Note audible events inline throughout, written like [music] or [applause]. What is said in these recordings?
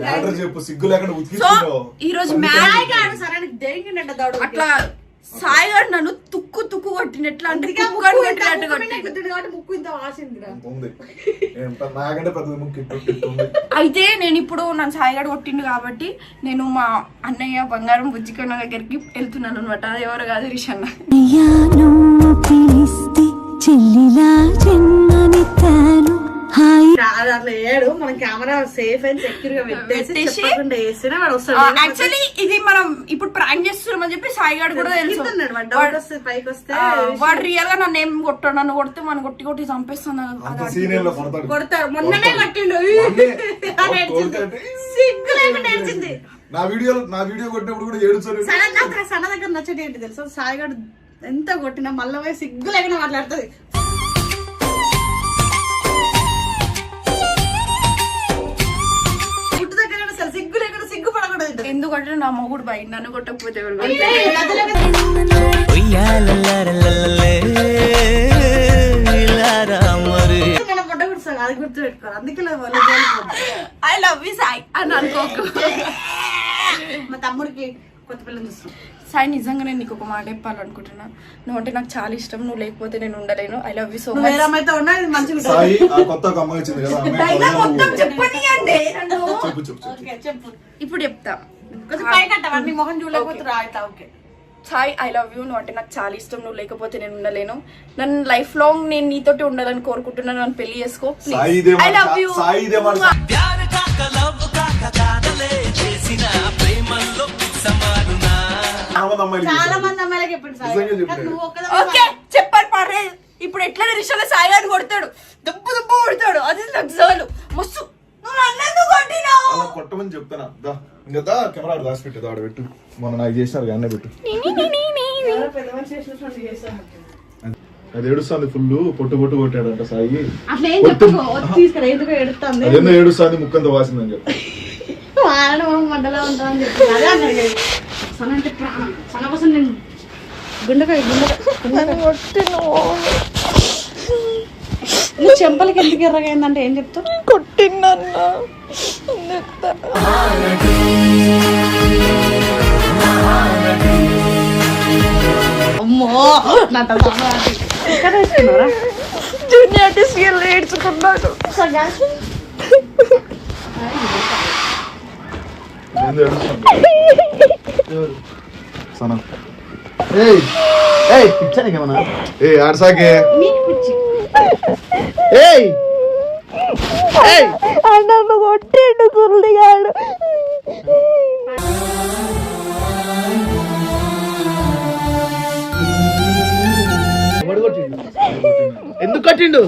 Matter చెప్పు సిగ్గు లేకుండా సో ఉతికిస్తున్నావు ఈ రోజు మ్యాచ్ అట్లా సాయి గారు నన్ను తుక్కు తుక్కు కొట్టినట్లు అంటే అయితే నేను ఇప్పుడు నన్ను సాయి గారు కొట్టిండు కాబట్టి నేను మా అన్నయ్య బంగారం బుజ్జికన్న దగ్గరికి వెళ్తున్నాను అనమాట అది ఎవరు కాదు రిషన్న. ఏడు మన కెమెరా సేఫ్ అండ్ సెక్యూర్గా పెట్టేసి వేస్తేనే వాడు వస్తాడు యాక్చువల్లీ ఇది మనం ఇప్పుడు ప్రాంక్ చేస్తున్నామని చెప్పి సాయి గారు కూడా తెలుసు పైకి వస్తే వాడు రియల్గా నన్ను ఏం కొట్టాడు నన్ను కొడితే మనం కొట్టి కొట్టి చంపేస్తాను కొడతాడు కొడతాడు మొన్ననే కట్టిండు అని సిగ్గు లేకుండా ఏడ్చింది నా వీడియో నా వీడియో కొట్టినప్పుడు కూడా ఏడుచాను సన నాకు సన దగ్గర నచ్చటి ఏంటి తెలుసా సాయిగాడు ఎంత కొట్టినా మళ్ళీ సిగ్గు లేకుండా మాట్లాడుతుంది ఎందుకంటే నా మొగుడు బయట నన్ను కొట్టకపోతే అది గుర్తు పెట్టుకోవాలి అందుకే. ఐ లవ్ యూ సాయి అని అనుకోకు. మా తమ్ముడికి కొత్త పిల్లని చూస్తున్నాం. సాయి నిజంగా నేను నీకు ఒక మాట చెప్పాలనుకుంటున్నా. నువ్వు అంటే నాకు చాలా ఇష్టం. నువ్వు లేకపోతే నేను ఉండలేను. I love you so much ఉన్నా ఇది మంచిగా చెప్పు. ఇప్పుడు చెప్తా. కొంచెం పైకి అంటావా నీ మొహం చూడలేకపోతే raita okay. Sai I love you నువ్వు అంటే నాకు చాలా ఇష్టం. నువ్వు లేకపోతే నేను ఉండలేను. నన్ను లైఫ్ లాంగ్ నేను నీతోటి ఉండాలని కోరుకుంటున్నాను. నన్ను పెళ్ళి చేసుకో ఐ లవ్ యూ చాలా మంది అమ్మాయిలకి చెప్పాడు. ఓకే పర్లేదు. ఇప్పుడు ఎట్లా రిషాలో సాయి గారిని కొడతాడు? దెబ్బ దెబ్బ కొడతాడు. అది నాకు చాలు అలా కొట్టమని చెప్తానా? దా. ఇంకా దా కెమెరా ఆడ దాచి పెట్టు ఆడ పెట్టు. మొన్న నాకు చేసినారు కానీ పెట్టు. అది ఏడుస్తుంది ఫుల్ పొట్టు పొట్టు కొట్టాడంట సాయి. అదేందో ఏడుస్తుంది ముక్కంత వాసిందని చెప్పి. వాళ్ళ మొహం మండలా ఉంటామని చెప్పి. అదే అన్నాడు కదా. సన అంటే ప్రాణం. సన కోసం నేను గుండెకాయ గుండెకాయ నువ్వు చెంపలకి ఎందుకు ఎర్రగా అయిందంటే ఏం చెప్తావు? కొట్టిందన్నా. అమ్మో. నా జూనియర్ ఏడ్చుకున్నాడు ఏడుస్తుంది సనా. ఏయ్ ఏయ్ పిచ్చా నీకేమన్నా? ఏ ఆడసాకే. ఏయ్ ఏయ్! నన్ను కొట్టిండు కొట్టిండు? ఎందుకు కొట్టిండు?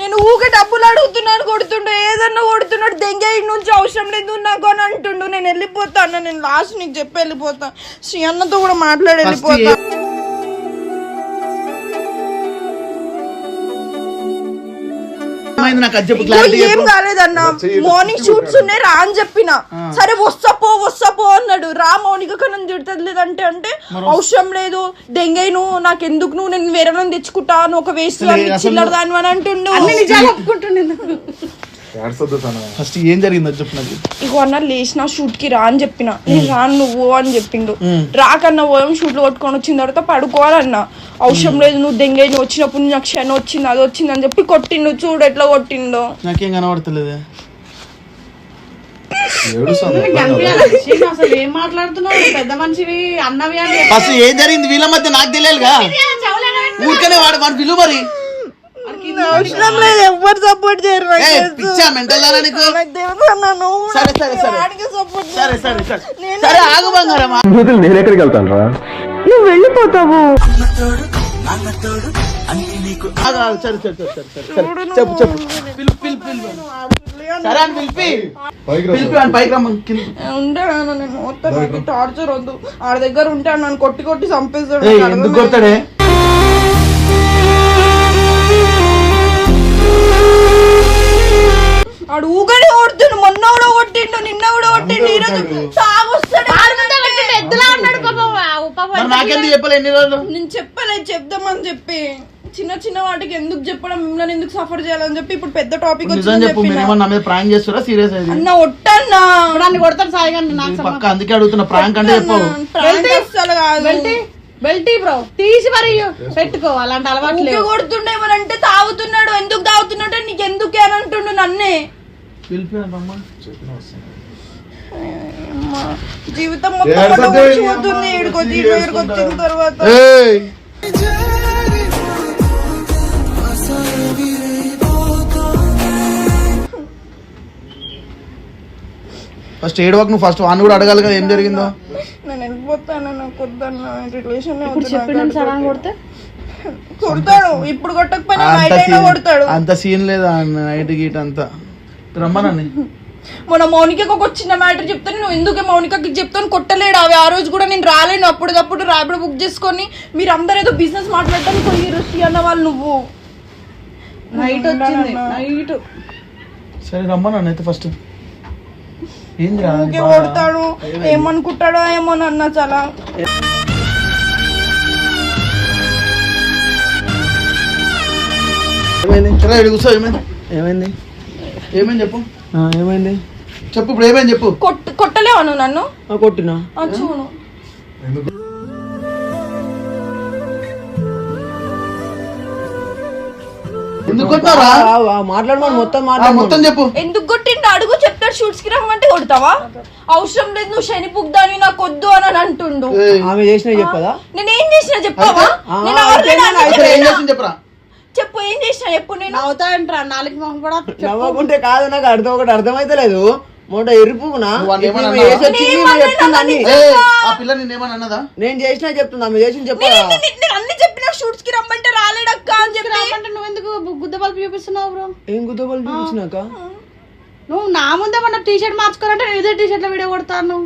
నేను ఊకే డబ్బులు అడుగుతున్నాను కొడుతుండు. ఏదన్నా కొడుతున్నాడు దెంగే నుంచి అవసరం లేదు నాకు అని అంటుండు. నేను వెళ్ళిపోతాను నేను లాస్ట్ నీకు చెప్పి వెళ్ళిపోతా. శ్రీ అన్నతో కూడా మాట్లాడి ఫస్ట్ వెళ్ళిపోతా ఏమైంది నాకు అది చెప్పు ఇంకా క్లారిటీ ఏం కాలేదన్న? మార్నింగ్ షూట్స్ ఉన్నాయి రా అని చెప్పిన. సరే వస్తా పో వస్తా పో అన్నాడు. రా మౌనిక కన్నా తిడుతుంది లేదంటే అంటే అవసరం లేదు. దెంగై నువ్వు నాకు ఎందుకు నువ్వు నేను వేరే వాళ్ళని తెచ్చుకుంటా నువ్వు ఒక వేస్ట్ చిల్లర దాని అని అంటుండు. అన్ని నిజాలు ఒప్పుకుంటుండే ఫస్ట్ ఏం జరిగింది చెప్పు నాకు. ఇగో అన్న లేచిన షూట్కి రా అని చెప్పిన. నేను రాను నువ్వు అని చెప్పిండు. రాకన్నా పోయాం షూట్లో కొట్టుకొని వచ్చిన తర్వాత పడుకోవాలన్న. అవసరం లేదు నువ్వు దెంగే నువ్వు వచ్చినప్పుడు నువ్వు నాకు క్షణ వచ్చింది అది వచ్చింది అని చెప్పి కొట్టిండు. చూడు ఎట్లా కొట్టిండో. నాకేం కనబడతలేదు. అసలు ఏం మాట్లాడుతున్నావు? పెద్ద మనిషివి అన్నవి అని చెప్పి. ఫస్ట్ ఏం జరిగింది? వీళ్ళ మధ్య నాకు తెలియాలిగా. ఊరికనే వాడు వాడు విలువ మరి. అవసరం లేదు ఎవ్వరు సపోర్ట్ చేయరు నువ్వు కూడా సరే సరే సరే వాడికి సపోర్ట్ సరే సరే సరే సరే ఆగు బంగారమ్మా నువ్వు వెళ్ళిపోతావు చెప్పు చెప్పు పిలు పిలు పిలు సరే అని పిలిపి పైకి రా పిలిపి అని పైకి రమ్మని కింద ఉంటే అన్న నేను మొత్తం నాకు టార్చర్ వద్దు ఆడ దగ్గర ఉంటే నన్ను కొట్టి కొట్టి చంపేస్తాడు ఎందుకు. కొడతాడే ఉన్నాడు. మరి నాకెందుకు చెప్పలే ఎన్ని రోజులు? నేను చెప్పలేదు చెప్దామని చెప్పి. చిన్న చిన్న వాటికి ఎందుకు చెప్పడం? మిమ్మల్ని ఎందుకు సఫర్ చేయాలని చెప్పి ఇప్పుడు పెద్ద టాపిక్ నిజం చెప్పు నా మీద ప్రాంక్ చేస్తారా? సీరియస్ అయింది అన్న ఒట్టన్నా. నన్ను కొడతాడు సాయి నాకు పక్క అందుకే అడుగుతున్నా ప్రాంక్ అంటే చెప్పవు. ప్రాంక్ కాదు. బెల్టీ బ్రో తీసి మరి. పెట్టుకో అలాంటి అలవాట్లు కొడుతుండే అంటే తాగుతున్నాడు ఎందుకు తాగుతున్నాడు? నీకు ఎందుకే అని అంటుండు నన్నే. పిలిపినమ్మా అమ్మా, జీవితం మొత్తం వచ్చిన తర్వాత. ఫస్ట్ ఏడవకు నువ్వు ఫస్ట్ వాడిని కూడా అడగాలి కదా ఏం జరిగిందో. నేను వెళ్ళిపోతాను నాకు వద్దన్న. రిలేషన్ ఇప్పుడు చెప్పిన సడన్ కొడితే? కొడతాడు. ఇప్పుడు కొట్టకపోయినా అంత నైట్ అయినా సీన్ కొడతాడు. అంత సీన్ లేదా నైట్ గీట్ అంతా? రమ్మనండి. మొన్న మౌనికకు ఒక చిన్న మ్యాటర్ చెప్తాను. నువ్వు ఎందుకే మౌనికకి చెప్తాను కొట్టలేడు? అవి ఆ రోజు కూడా నేను రాలేను. అప్పటికప్పుడు ర్యాపిడ్ బుక్ చేసుకొని మీరు అందరు ఏదో బిజినెస్ మాట్లాడటానికి పోయి రుషి అన్న వాళ్ళు నువ్వు. నైట్ వచ్చింది. నైట్ సరే రమ్మనండి అయితే ఫస్ట్ ఊరికే కొడతాడు. ఏమనుకుంటాడో ఏమో అన్న చాలా. ఏమైంది? ఏమైంది? ఏమైంది చెప్పు. ఏమైంది? చెప్పు ఇప్పుడు ఏమైంది చెప్పు. కొట్ కొట్టలేవా నువ్వు నన్ను? ఆ, కొట్టినా? చూడు. ఎందుకు కొట్టారా మాట్లాడమని మొత్తం మొత్తం చెప్పు. ఎందుకు కొట్టిండు? అడుగు చెప్తాడు షూట్స్కి రమ్మంటే కొడతావా? అవసరం లేదు నువ్వు శని పుగ్దాని నాకు వద్దు అని అంటుండు. ఆమె చేసినా చెప్పదా? నేను ఏం చేసినా చెప్పావా? నేను చెప్పరా? చెప్పు ఏం చేసినా చెప్పు నేను? నవ్వుతాయంట్రా నాలుగు మొహం కూడా నవ్వకుంటే కాదు నాకు అర్థం ఒకటి అర్థమైతే లేదు మొన్న ఎరుపుకునా వాడిని ఏమన్నా ఈమె చేసి వచ్చింది, ఈమె చెప్తుంది అన్ని. ఏయ్, ఆ పిల్ల నిన్నేమన్నా అన్నదా? నేను చేసినా చెప్తుంది? ఆమె చేసింది చెప్పదా నేను- నేను- నేను అన్ని చెప్పిన షూట్స్కి రమ్మంటే రాలేడక్క అని చెప్పి. అంటే నువ్వు ఎందుకు గుద్ద బల్బు చూపిస్తున్నావు బ్రో? ఏం గుద్దబలు చూపించినాక? నువ్వు నా ముందే మన టీ షర్ట్ మార్చుకోవాలంటే నేను ఇదే టీ షర్ట్లో వీడియో కొడతాను.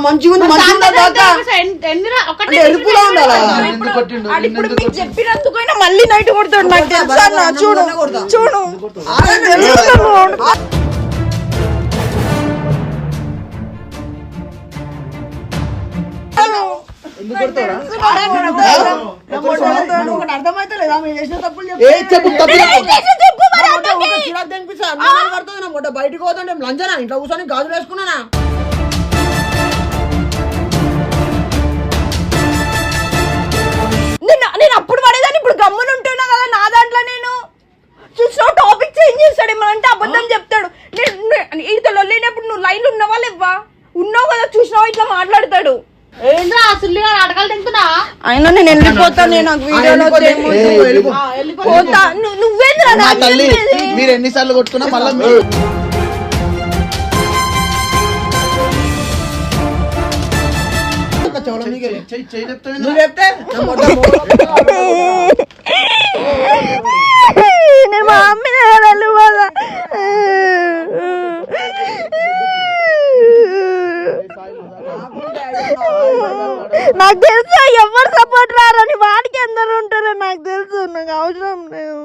మంచిగా ఉంది ఎరుపులో ఉండాలా చెప్పినందుకైనా మళ్ళీ నైట్ కొడతాడు నాకు తెలుసా చూడు చూడు అర్థమైతే లేదు ఆమె చేసిన తప్పులు ఏ చెప్పు తప్పు చెప్పు. చెప్పు మరి అతనికి. మొట్ట బయటకు పోతుంటే లంచనా ఇంట్లో కూర్చొని గాజులు వేసుకున్నానా నేను నేను అప్పుడు పడేదాన్ని ఇప్పుడు గమ్మున ఉంటున్నా కదా నా దాంట్లో నేను. చూసినావు టాపిక్ చేంజ్ చేస్తాడు ఏమన్నా అంటే అబద్ధం చెప్తాడు. నేను ఈతో లేనప్పుడు నువ్వు లైన్ ఉన్నావా లేవా ఉన్నావు కదా చూసినావా? ఇట్లా మాట్లాడతాడు. ఆ సుల్లిగా నాటకాలు తింటున్నా? అయినా నేను వెళ్ళిపోతాను నేను నాకు వీడియోలో. పోతా. ను- నువ్వేంద్రా? మీరు ఎన్నిసార్లు కొట్టుకున్నా మళ్ళీ నువ్వు చెప్తే నేను మా అమ్మ వెళ్ళిపోతా నాకు తెలుసు ఎవరు సపోర్ట్ రారని వాడికి అందరు ఉంటారో నాకు తెలుసు నాకు అవసరం లేదు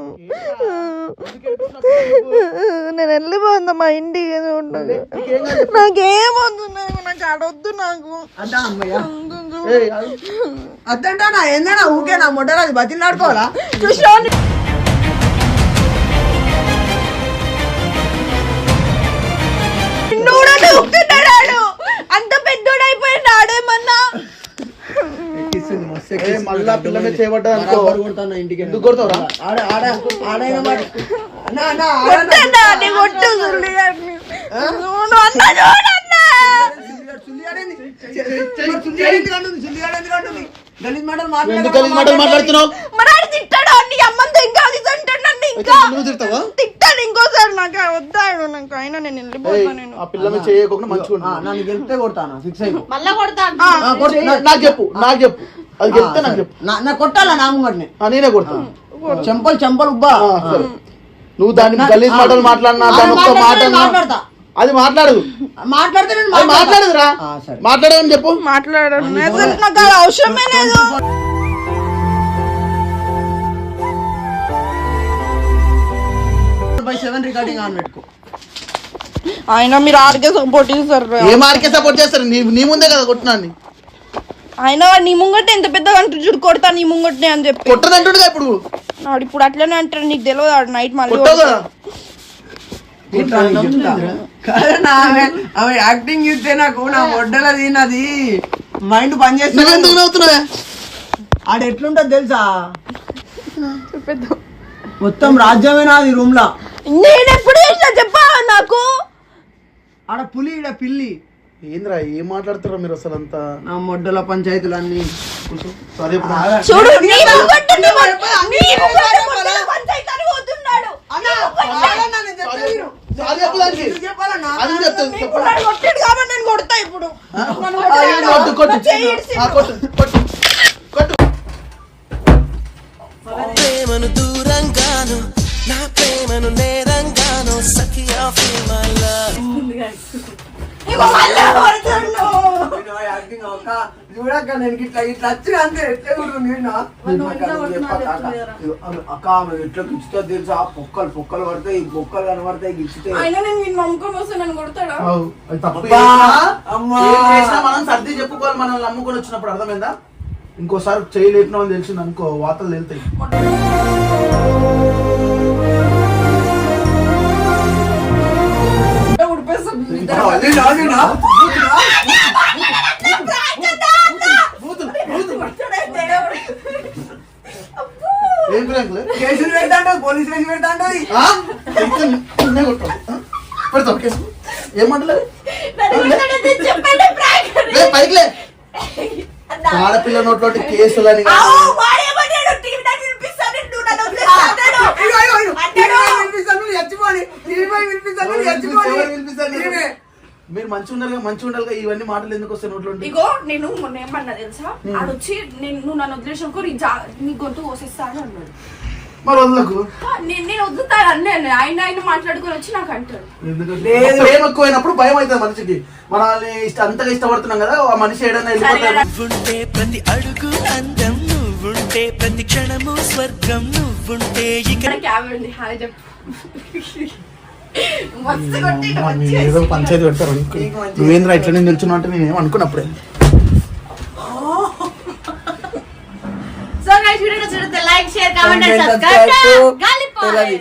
నేను వెళ్ళిపోతా మా ఇంటికి ఉండదు నాకేమొద్దు నాకు నాకు. అద్దా అమ్మయ్య. అద్దంటా ఏందన్నా ఊకే నా మొట్ట అది బతిలాడుకోవాలా ఏ, మళ్ళా పిల్ల మీద చేయబడ్డా అనుకో. బరాబర్ కొడతాను ఇంటికి? ఎందుకు కొడతావురా? ఆడ ఆడ ఆడైన మాట [laughs] అన్నా అన్నా ఆడ కొట్టండి, నీ కొట్టు సుల్లి గారిని. చూడు అన్న, చూడు తిడతావా? తిట్టాడు ఇంకోసారి నాకు వద్దాడు నాకు అయినా నేను వెళ్ళిపోతాను ఆ పిల్ల మీద చేయకుండా మంచిగా ఉండు. నన్ను గెలిపితే కొడతాను? ఫిక్స్ అయిపో. మళ్ళా కొడతా ఆ, కొట్టు. నా- నాకు చెప్పు నాకు చెప్పు. అది చెప్తే నాకు చెప్పు. నా కొట్టాలా నేనే కొడతాను చెంపలు చెంపలు ఉబ్బా. నువ్వు దాన్ని గలీజ్ మాటలు మాట్లాడినా దాని ఒక్క మాట మాట్లాడతా. అది మాట్లాడదు మాట్లాడితే నేను అది మాట్లాడతా. మాట్లాడదురా. ఆ, సరే. మాట్లాడమని చెప్పు. మాట్లాడాడు అసలు నాకు అది అవసరమే లేదు. బై సెవెన్ రికార్డింగ్ ఆన్ పెట్టుకో ఆయన మీరు సపోర్ట్ చేస్తారు ఏ మార్కే సపోర్ట్ చేస్తారు? నీ నీ ముందే కదా కొట్టినాన్ని. ఆయన వాడు నీ ఎంత పెద్దగా అంటారు చూడు కొడతా నీ ముంగట్నే అని చెప్పి. కొట్టదంటుడుగా ఇప్పుడు. ఇప్పుడు అట్లనే అంటారు నీకు తెలియదు నైట్ మళ్ళీ కాదన్నా ఆమె ఆమె యాక్టింగ్ చూస్తే నాకు నా మొడ్డలది నాది మైండ్ పని చేస్తుంది. నువ్వెందుకు నవ్వుతున్నావే ఆడ ఎట్లుంటది తెలుసా. మొత్తం రాజ్యమే నాది రూమ్ లా. నేను ఎప్పుడు చెప్పా నాకు? ఆడ పులి ఈడ పిల్లి. ఏంద్రా ఏం మాట్లాడుతారో మీరు అసలు అంతా నా మొడ్డల పంచాయతీలన్నీ. సరే ఇప్పుడు చూడు పంచాయతీ అని పోతున్నాడు. అది కూడా చెప్తాను, నీ చెప్పు. ముంగట్టే కొట్టాడు కాబట్టి నేను కొడతా ఇప్పుడు. కొట్టు, కొట్టు, కొట్టు. చూడక్క నేను ఇట్లా ఇట్లా వచ్చిన అంతే ఎట్లా కూడా నేను అక్క ఆమె ఎట్లా గిచ్చుతో తెలుసా? పొక్కలు పొక్కలు పడతాయి పొక్కలు కనబడతాయి గిచ్చితే. అయినా నేను నిన్ను నమ్ముకొని వస్తే నన్ను కొడతాడా? అవు, అది తప్పు అబ్బా, చేసినా, అమ్మా. ఏం చేసినా మనం సర్ది చెప్పుకోవాలి మనల్ని నమ్ముకొని వచ్చినప్పుడు అర్థమైందా? ఇంకోసారి చేయలేపినామని తెలిసింది అనుకో వార్తలు వెళ్తాయి నాది నా. బూతులు, బూతులు. ఏం ప్రాంకులు? కేసులు పెడతాంటది పోలీసు కేసు పెడతాంటది ఆ? ఇంకా నిన్నే కొట్టాలి. ఆ? పెడతావు కేసు ఏమంటలేదు చెప్పండి ప్రాంక్ అని. లే పైకి లే ఆడపిల్ల నోట్లోటి కేసులని ఆ, వాడేమన్నాడు? టీవీ నైన్ వినిపిస్తాను, నువ్వు నన్ను వదిలేస్తా అన్నాడు. ఇగో, ఇగో, ఇగో. అన్నాడు. టీవీ వినిపిస్తాను, నువ్వు చచ్చిపోని. టీవీ వినిపిస్తాను, నువ్వు చచ్చిపోని. ఎవరు పిలిపిస్తారు? టీవీ. మీరు మంచిగా ఉన్నారు మంచిగా ఉండాలి ఇవన్నీ మాటలు ఎందుకు వస్తాయి నోట్లో ఇగో నేను మొన్న ఏమన్నా తెలుసా? ఆడొచ్చి నేను నువ్వు నన్ను వదిలేసానుకో నీ గొంతు కోసేస్తా అని అన్నాడు. మరి వదలకు. నేను నేను వద్దుతాను అన్నాను ఆయన ఆయన మాట్లాడుకొని వచ్చి నాకు అంటాడు. ఎందుకంటే ప్రేమ ఎక్కువైనప్పుడు భయం అవుతుంది మనిషికి. మనల్ని ఇష్ట- అంతగా ఇష్టపడుతున్నాం కదా ఆ మనిషి ఏడైనా వెళ్ళిపోతాడు. ప్రతి అడుగు అందం నువ్వుంటే ప్రతి క్షణము స్వర్గం నువ్వుంటే ఇక ఇక్కడ క్యాబ్ హాయ్ చెప్పు. ఏదో పంచాయతీ పెడతారు. నువ్వేంద్రా ఇట్లా నేను నిల్చున్నా అంటే నేను అనుకున్నప్పుడే వీడియో నచ్చినట్లయితే like share comment Comment, subscribe to గాలి.